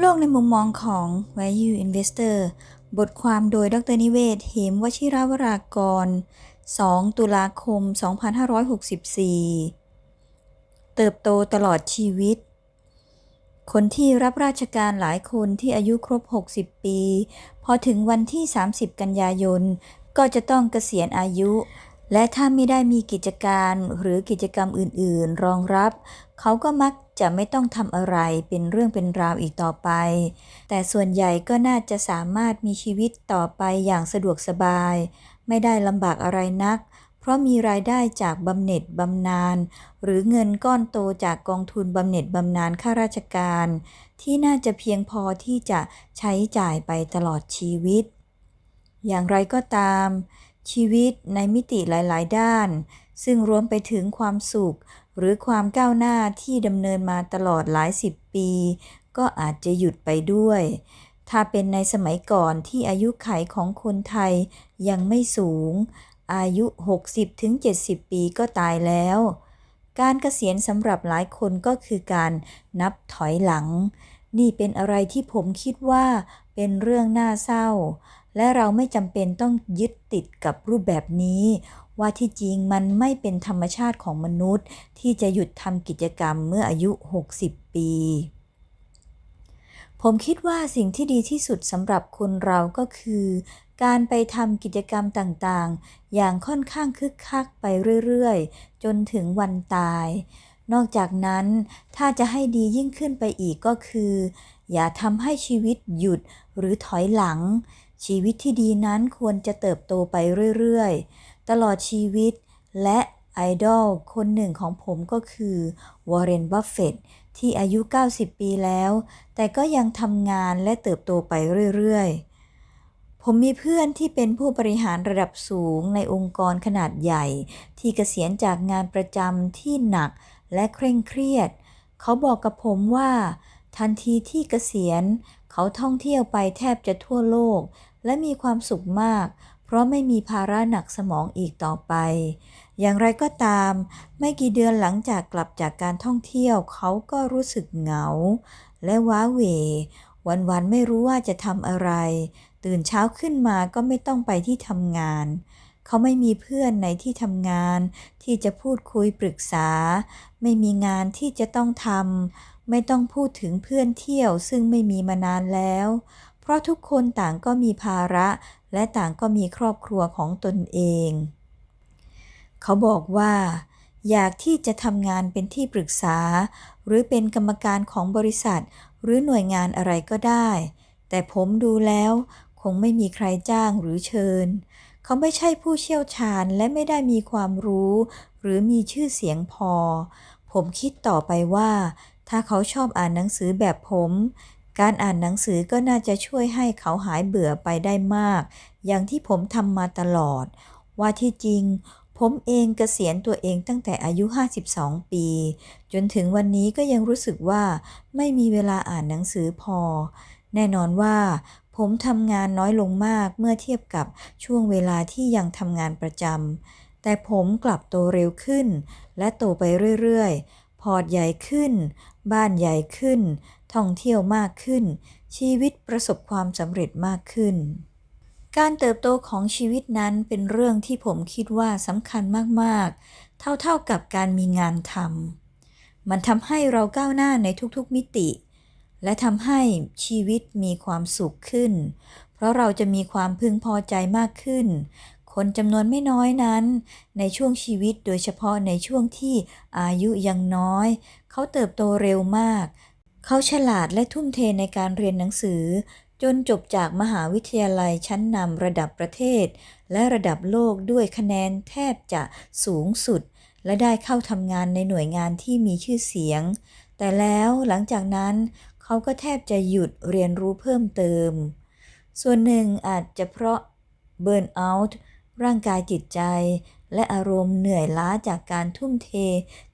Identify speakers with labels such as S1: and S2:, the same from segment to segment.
S1: โลกในมุมมองของ Value Investor บทความโดยดรนิเวศ เหมวชิรวรากร 2 ตุลาคม 2564 เติบโตตลอดชีวิต คนที่รับราชการหลายคนที่อายุครบ 60 ปี พอถึงวันที่ 30 กันยายน ก็จะต้องเกษียณอายุ และถ้าไม่ได้มีกิจการหรือกิจกรรมอื่น ๆ รองรับ เขาก็มัก จะไม่ต้องทำอะไรเป็นเรื่องเป็นราวอีกต่อไป แต่ส่วนใหญ่ก็น่าจะสามารถมีชีวิตต่อไปอย่างสะดวกสบาย ไม่ได้ลำบากอะไรนัก เพราะมีรายได้จากบำเหน็จบำนาญหรือเงินก้อนโตจากกองทุนบำเหน็จบำนาญข้าราชการ ที่น่าจะเพียงพอที่จะใช้จ่ายไปตลอดชีวิต อย่างไรก็ตาม ชีวิตในมิติหลาย ๆ ด้าน ซึ่งรวมไปถึงความสุข หรือความก้าวหน้าที่ดำเนินมาตลอดหลายสิบปี ก็อาจจะหยุดไปด้วย ถ้าเป็นในสมัยก่อนที่อายุไขของคนไทยยังไม่สูง อายุ 60-70 ปีก็ตายแล้ว การเกษียณสำหรับหลายคนก็คือการนับถอยหลัง นี่เป็นอะไรที่ผมคิดว่าเป็นเรื่องน่าเศร้า และเราไม่จำเป็นต้องยึดติดกับรูปแบบนี้ ว่าที่จริงมันไม่เป็นธรรมชาติของมนุษย์ ที่จะหยุดทำกิจกรรมเมื่ออายุ 60 ปี ผมคิดว่าสิ่งที่ดีที่สุดสำหรับคนเราก็คือ การไปทำกิจกรรมต่างๆ อย่างค่อนข้างคึกคักไปเรื่อยๆ จนถึงวันตาย นอกจากนั้นถ้าจะให้ดียิ่งขึ้นไปอีกก็คือ อย่าทำให้ชีวิตหยุดหรือถอยหลังชีวิตที่ดีนั้นควรจะเติบโตไปเรื่อย ๆ ตลอดชีวิต และไอดอลคนหนึ่งของผมก็คือวอร์เรน บัฟเฟตที่อายุ 90 ปีแล้ว แต่ก็ยังทำงานและเติบโตไปเรื่อยๆ ผมมีเพื่อนที่เป็นผู้บริหารระดับสูงในองค์กรขนาดใหญ่ ที่เกษียณจากงานประจำที่หนักและเคร่งเครียด เขาบอกกับผมว่า ทันทีที่เกษียณ เขาท่องเที่ยวไปแทบจะทั่วโลก และมีความสุขมาก เพราะไม่มีภาระหนักสมองอีกต่อไป อย่างไรก็ตาม ไม่กี่เดือนหลังจากกลับจากการท่องเที่ยวเขาก็รู้สึกเหงา และว้าเหววันๆไม่รู้ว่าจะทำอะไร ตื่นเช้าขึ้นมาก็ไม่ต้องไปที่ทำงาน เขาไม่มีเพื่อนในที่ทำงาน ที่จะพูดคุยปรึกษา ไม่มีงานที่จะต้องทำไม่ต้องพูดถึงเพื่อนเที่ยวซึ่งไม่มีมานานแล้ว เพราะทุกคนต่างก็มีภาระ และต่างก็มีครอบครัวของตนเอง เขาบอกว่า อยากที่จะทำงานเป็นที่ปรึกษา หรือเป็นกรรมการของบริษัท หรือหน่วยงานอะไรก็ได้ แต่ผมดูแล้วคงไม่มีใครจ้างหรือเชิญ เขาไม่ใช่ผู้เชี่ยวชาญและไม่ได้มีความรู้ หรือมีชื่อเสียงพอ ผมคิดต่อไปว่า ถ้าเขาชอบอ่านหนังสือแบบผม การอ่านหนังสือก็น่าจะช่วยให้เขาหายเบื่อไปได้มาก อย่างที่ผมทำมาตลอด ว่าที่จริง ผมเองเกษียณตัวเองตั้งแต่อายุ 52 ปี จนถึงวันนี้ก็ยังรู้สึกว่าไม่มีเวลาอ่านหนังสือพอ แน่นอนว่า ผมทำงานน้อยลงมากเมื่อเทียบกับช่วงเวลาที่ยังทำงานประจำแต่ผมกลับโตเร็วขึ้น และโตไปเรื่อยๆพอร์ตใหญ่ขึ้น บ้านใหญ่ขึ้น ท่องเที่ยวมากขึ้น ชีวิตประสบความสำเร็จมากขึ้น การเติบโตของชีวิตนั้นเป็นเรื่องที่ผมคิดว่าสำคัญมากๆ เท่าๆกับการมีงานทำมันทำให้เราก้าวหน้าในทุกๆมิติ และทำให้ชีวิตมีความสุขขึ้น เพราะเราจะมีความพึงพอใจมากขึ้น คนจำนวนไม่น้อยนั้น ในช่วงชีวิตโดยเฉพาะในช่วงที่อายุยังน้อย เขาเติบโตเร็วมาก เขาฉลาดและทุ่มเทในการเรียนหนังสือ จนจบจากมหาวิทยาลัยชั้นนำระดับประเทศ และระดับโลกด้วยคะแนนแทบจะสูงสุด และได้เข้าทำงานในหน่วยงานที่มีชื่อเสียง แต่แล้วหลังจากนั้นเขาก็แทบจะหยุดเรียนรู้เพิ่มเติม ส่วนหนึ่งอาจจะเพราะเบิร์นเอาท์ ร่างกายจิตใจ และอารมณ์เหนื่อยล้าจากการทุ่มเท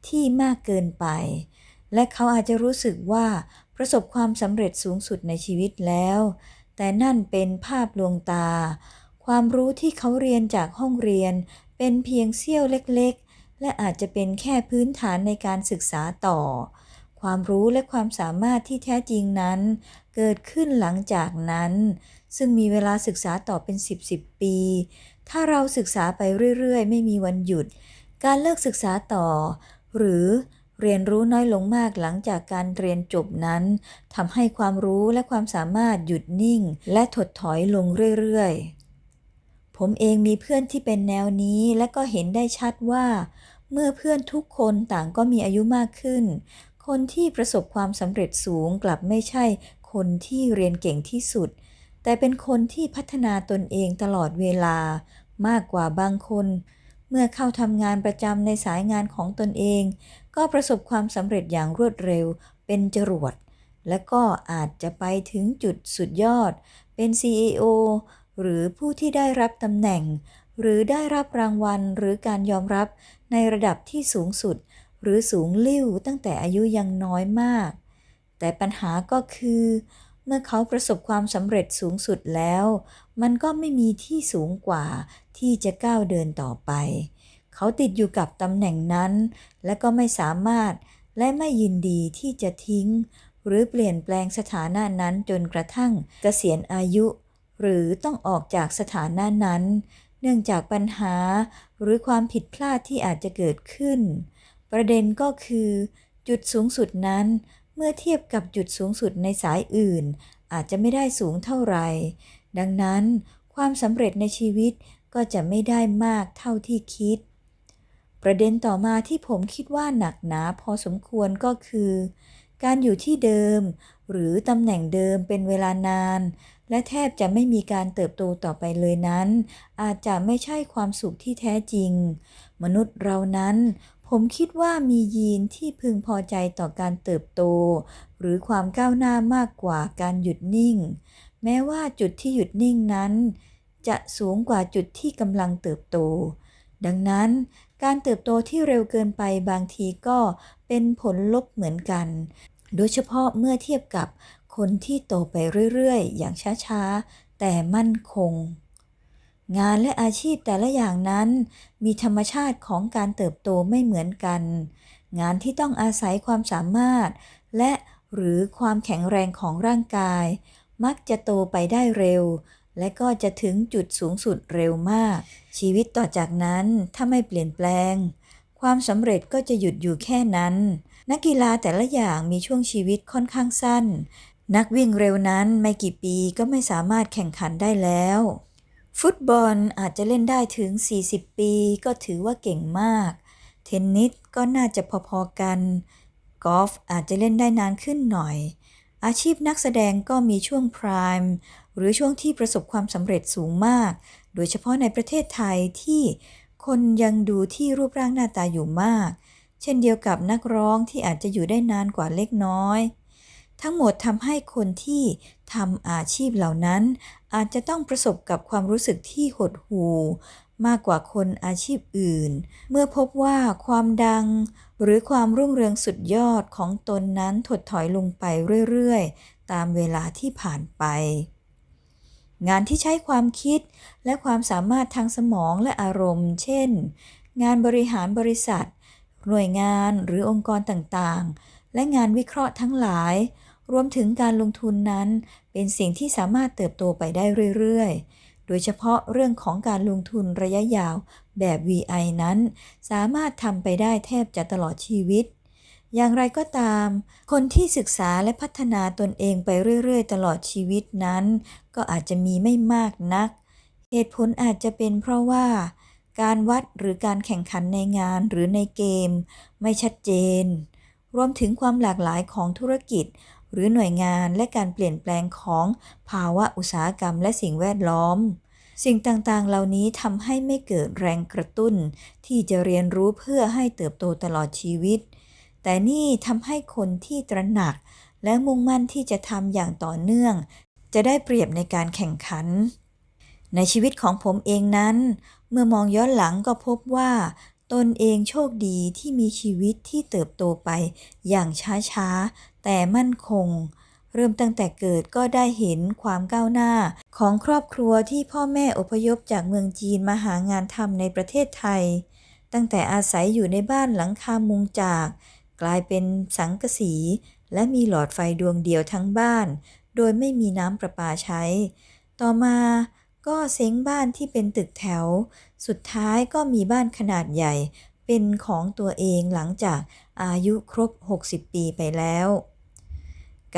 S1: ที่มากเกินไป และเขาอาจจะรู้สึกว่าประสบความสำเร็จสูงสุดในชีวิตแล้ว แต่นั่นเป็นภาพลวงตา ความรู้ที่เขาเรียนจากห้องเรียน เป็นเพียงเสี้ยวเล็กๆ และอาจจะเป็นแค่พื้นฐานในการศึกษาต่อ ความรู้และความสามารถที่แท้จริงนั้น เกิดขึ้นหลังจากนั้น ซึ่งมีเวลาศึกษาต่อเป็น 10 10ปีถ้าเราศึกษาไปเรื่อยๆ ไม่มีวันหยุด การเลิกศึกษาต่อ หรือเรียนรู้น้อยลงมากหลังจากการเรียนจบนั้นทำให้ความรู้และความสามารถหยุดนิ่ง และถดถอยลงเรื่อยๆ ผมเองมีเพื่อนที่เป็นแนวนี้และก็เห็นได้ชัดว่า เมื่อเพื่อนทุกคนต่างก็มีอายุมากขึ้น คนที่ประสบความสำเร็จสูงกลับไม่ใช่คนที่เรียนเก่งที่สุด แต่เป็นคนที่พัฒนาตนเองตลอดเวลามากกว่าบางคน เมื่อเข้าทำงานประจำในสายงานของตนเอง ก็ประสบความสำเร็จอย่างรวดเร็ว เป็นจรวด และก็อาจจะไปถึงจุดสุดยอด เป็น CEO หรือผู้ที่ได้รับตำแหน่ง หรือได้รับรางวัลหรือการยอมรับในระดับที่สูงสุด หรือสูงลิ่วตั้งแต่อายุยังน้อยมาก แต่ปัญหาก็คือ มื่อเขาประสบความสำเร็จสูงสุดแล้ว มันก็ไม่มีที่สูงกว่าที่จะก้าวเดินต่อไป เขาติดอยู่กับตำแหน่งนั้น และก็ไม่สามารถและไม่ยินดีที่จะทิ้ง หรือเปลี่ยนแปลงสถานะนั้นจนกระทั่งเกษียณอายุ หรือต้องออกจากสถานะนั้น เนื่องจากปัญหาหรือความผิดพลาดที่อาจจะเกิดขึ้น ประเด็นก็คือ จุดสูงสุดนั้น มื่อเทียบกับจุดสูงสุดในสายอื่น อาจจะไม่ได้สูงเท่าไหร่ ดังนั้นความสำเร็จในชีวิตก็จะไม่ได้มากเท่าที่คิด ประเด็นต่อมาที่ผมคิดว่าหนักหนาพอสมควรก็คือ การอยู่ที่เดิม หรือตำแหน่งเดิมเป็นเวลานาน และแทบจะไม่มีการเติบโตต่อไปเลยนั้น อาจจะไม่ใช่ความสุขที่แท้จริง มนุษย์เรานั้น ผมคิดว่ามียีนที่พึงพอใจต่อการเติบโต หรือความก้าวหน้ามากกว่าการหยุดนิ่ง แม้ว่าจุดที่หยุดนิ่งนั้น จะสูงกว่าจุดที่กำลังเติบโต ดังนั้นการเติบโตที่เร็วเกินไปบางทีก็เป็นผลลบเหมือนกัน โดยเฉพาะเมื่อเทียบกับคนที่โตไปเรื่อยๆ อย่างช้าๆ แต่มั่นคง งานและอาชีพแต่ละอย่างนั้น มีธรรมชาติของการเติบโตไม่เหมือนกัน งานที่ต้องอาศัยความสามารถ และหรือความแข็งแรงของร่างกาย มักจะโตไปได้เร็ว และก็จะถึงจุดสูงสุดเร็วมาก ชีวิตต่อจากนั้นถ้าไม่เปลี่ยนแปลง ความสำเร็จก็จะหยุดอยู่แค่นั้น นักกีฬาแต่ละอย่างมีช่วงชีวิตค่อนข้างสั้น นักวิ่งเร็วนั้นไม่กี่ปีก็ไม่สามารถแข่งขันได้แล้ว ฟุตบอลอาจจะเล่นได้ถึง 40 ปีก็ถือว่าเก่งมาก เทนนิสก็น่าจะพอๆกัน กอล์ฟอาจจะเล่นได้นานขึ้นหน่อย อาชีพนักแสดงก็มีช่วงพรายมหรือช่วงที่ประสบความสำเร็จสูงมาก โดยเฉพาะในประเทศไทยที่คนยังดูที่รูปร่างหน้าตาอยู่มาก เช่นเดียวกับนักร้องที่อาจจะอยู่ได้นานกว่าเล็กน้อย ทั้งหมดทำให้คนที่ทำอาชีพเหล่านั้น อาจจะต้องประสบกับความรู้สึกที่หดหู่มากกว่าคนอาชีพอื่น เมื่อพบว่าความดัง หรือความรุ่งเรืองสุดยอดของตนนั้นถดถอยลงไปเรื่อยๆ ตามเวลาที่ผ่านไป งานที่ใช้ความคิดและความสามารถทางสมองและอารมณ์ เช่น งานบริหารบริษัท หน่วยงานหรือองค์กรต่างๆ และงานวิเคราะห์ทั้งหลาย รวมถึงการลงทุนนั้น เป็นสิ่งที่สามารถเติบโตไปได้เรื่อยๆ โดยเฉพาะเรื่องของการลงทุนระยะยาวแบบ VI นั้น สามารถทำไปได้แทบจะตลอดชีวิต อย่างไรก็ตาม คนที่ศึกษาและพัฒนาตนเองไปเรื่อยๆ ตลอดชีวิตนั้น ก็อาจจะมีไม่มากนัก เหตุผลอาจจะเป็นเพราะว่าการวัดหรือการแข่งขันในงานหรือในเกม ไม่ชัดเจน รวมถึงความหลากหลายของธุรกิจ หรือหน่วยงานและการเปลี่ยนแปลงของภาวะอุตสาหกรรมและสิ่งแวดล้อม สิ่งต่างๆ เหล่านี้ทำให้ไม่เกิดแรงกระตุ้น ที่จะเรียนรู้เพื่อให้เติบโตตลอดชีวิต แต่นี่ทำให้คนที่ตระหนัก และมุ่งมั่นที่จะทำอย่างต่อเนื่อง จะได้เปรียบในการแข่งขัน ในชีวิตของผมเองนั้น เมื่อมองย้อนหลังก็พบว่าตนเองโชคดีที่มีชีวิตที่เติบโตไปอย่างช้าๆ แต่มั่นคง เริ่มตั้งแต่เกิดก็ได้เห็นความก้าวหน้า ของครอบครัวที่พ่อแม่อพยพจากเมืองจีนมาหางานทำในประเทศไทย ตั้งแต่อาศัยอยู่ในบ้านหลังคามุงจาก กลายเป็นสังกะสี และมีหลอดไฟดวงเดียวทั้งบ้าน โดยไม่มีน้ำประปาใช้ ต่อมาก็เซ้งบ้านที่เป็นตึกแถว สุดท้ายก็มีบ้านขนาดใหญ่เป็นของตัวเองหลังจากอายุครบ 60 ปีไปแล้ว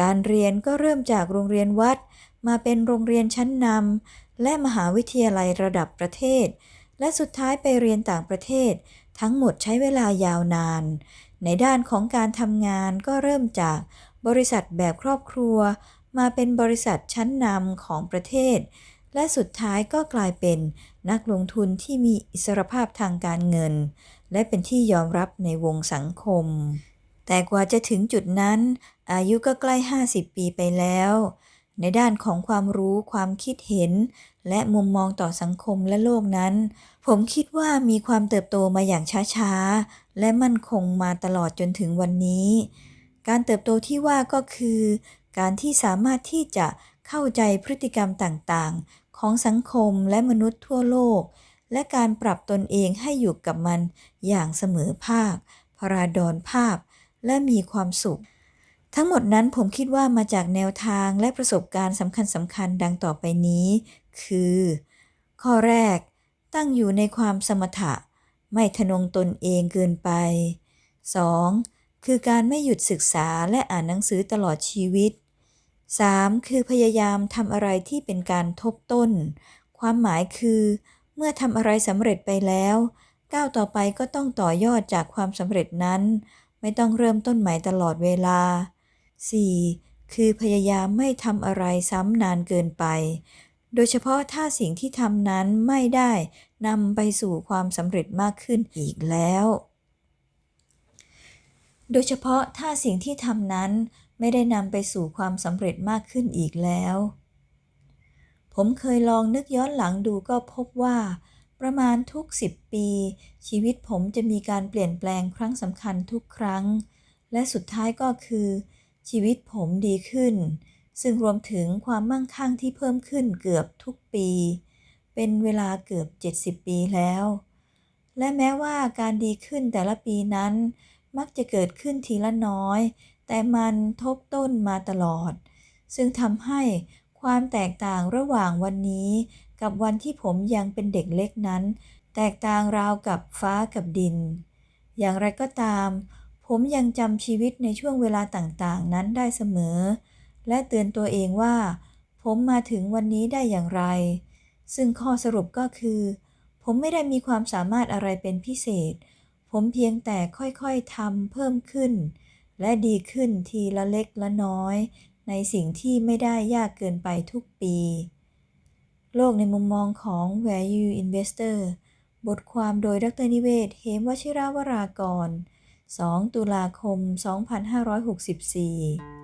S1: การเรียนก็เริ่มจากโรงเรียนวัด มาเป็นโรงเรียนชั้นนำและมหาวิทยาลัยระดับประเทศ และสุดท้ายไปเรียนต่างประเทศ ทั้งหมดใช้เวลายาวนาน ในด้านของการทำงานก็เริ่มจากบริษัทแบบครอบครัว มาเป็นบริษัทชั้นนำของประเทศ และสุดท้ายก็กลายเป็นนักลงทุนที่มีอิสรภาพทางการเงิน และเป็นที่ยอมรับในวงสังคม แต่กว่าจะถึงจุดนั้น อายุก็ใกล้ 50 ปีไปแล้ว ในด้านของความรู้ความคิดเห็น และมุมมองต่อสังคมและโลกนั้น ผมคิดว่ามีความเติบโตมาอย่างช้าๆ และมั่นคงมาตลอดจนถึงวันนี้ การเติบโตที่ว่าก็คือ การที่สามารถที่จะเข้าใจพฤติกรรมต่างๆ ของสังคมและมนุษย์ทั่วโลก และการปรับตนเองให้อยู่กับมันอย่างเสมอภาคพราดอนภาพ และมีความสุข ทั้งหมดนั้นผมคิดว่ามาจากแนวทางและประสบการณ์สำคัญสำคัญดังต่อไปนี้ คือ ข้อแรก ตั้งอยู่ในความสมถะ ไม่ทะนงตนเองเกินไป 2. คือการไม่หยุดศึกษาและอ่านหนังสือตลอดชีวิต 3. คือพยายามทำอะไรที่เป็นการทบต้น ความหมายคือ เมื่อทำอะไรสำเร็จไปแล้ว ก้าวต่อไปก็ต้องต่อยอดจากความสำเร็จนั้น ไม่ต้องเริ่มต้นใหม่ตลอดเวลา 4. คือพยายามไม่ทำอะไรซ้ำนานเกินไป โดยเฉพาะถ้าสิ่งที่ทำนั้นไม่ได้นำไปสู่ความสำเร็จมากขึ้นอีกแล้ว โดยเฉพาะถ้าสิ่งที่ทำนั้นไม่ได้นำไปสู่ความสำเร็จมากขึ้นอีกแล้ว ผมเคยลองนึกย้อนหลังดูก็พบว่า ประมาณทุก 10 ปี ชีวิตผมจะมีการเปลี่ยนแปลงครั้งสำคัญทุกครั้ง และสุดท้ายก็คือ ชีวิตผมดีขึ้น ซึ่งรวมถึงความมั่งคั่งที่เพิ่มขึ้นเกือบทุกปี เป็นเวลาเกือบ 70 ปีแล้ว และแม้ว่าการดีขึ้นแต่ละปีนั้น มักจะเกิดขึ้นทีละน้อย แต่มันทบต้นมาตลอด ซึ่งทำให้ ความแตกต่างระหว่างวันนี้ กับวันที่ผมยังเป็นเด็กเล็กนั้น แตกต่างราวกับฟ้ากับดิน อย่างไรก็ตาม ผมยังจำชีวิตในช่วงเวลาต่างๆ นั้นได้เสมอ และเตือนตัวเองว่า ผมมาถึงวันนี้ได้อย่างไร ซึ่งข้อสรุปก็คือ ผมไม่ได้มีความสามารถอะไรเป็นพิเศษ ผมเพียงแต่ค่อยๆทำเพิ่มขึ้น และดีขึ้นทีละเล็กละน้อย ในสิ่งที่ไม่ได้ยากเกินไปทุกปี โลกในมุมมองของ Value Investor บทความโดยดรนิเวศ เหมวชิราวรากร 2 ตุลาคม 2564